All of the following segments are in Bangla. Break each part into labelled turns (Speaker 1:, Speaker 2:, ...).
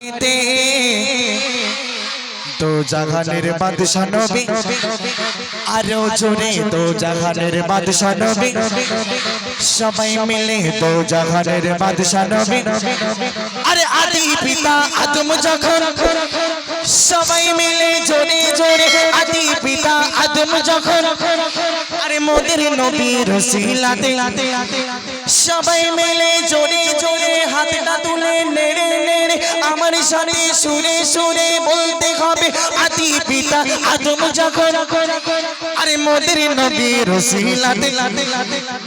Speaker 1: তে জাহানের বাদশা নবী। আরও জোরে তো জাহানের বাদশা নবী। সবাই মিলে তো জাহানের বাদশা নবী। আরে আদি পিতা আদম যখন সবাই মিলে জোরে জোরে আদি পিতা আদম যখন আরে মোদের নবী রসিলাতে সবাই মিলে জোরে জোরে হাতটা তুলে নেড়ে আমার সাথে সুরে সুরে বলতে হবে, আদি পিতা আদম যখন আরে মোদের নবী রসিলাতে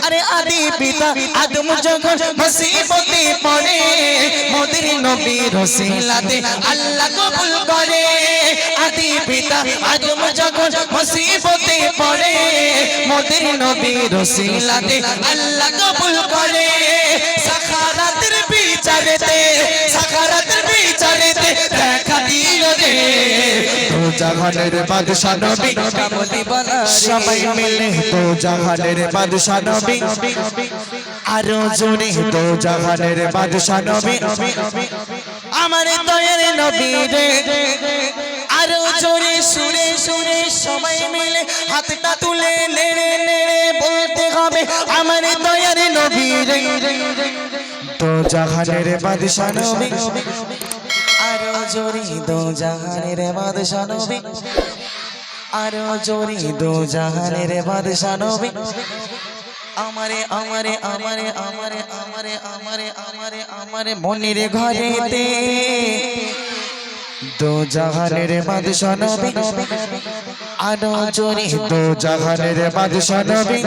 Speaker 1: আরে আদি পিতা আদম যখন মুসিবতে পড়ে, মোদের নবী রসিলাতে আল্লাহ কবুল করে। আদি পিতা আদম যখন মুসিবতে পড়ে, মোদের নবী রসিলাতে আল্লাহ জাহানের বাদশা নবী। সবাই মিলে তো জাহানের বাদশা নবী। আরও জোরে তো জাহানের বাদশা নবী। আমার দয়ের নবী রে, আরও জোরে সুরে সুরে সবাই মিলে হাতটা তুলে নেড়ে নেড়ে বলতে হবে, আমার দয়ার নবী রে। তো জাহানের বাদশা নবী। আরও জোরে দো জাহানের বাদশা নবী। আরও জোরে দো জাহানের বাদশা নবী। আমারে আমারে আমারে আমারে আমারে আমারে আমারে আমারে মনের ঘরেতে। দো জাহানের বাদশা নবী। আরও জোরে দো জাহানের বাদশা নবী।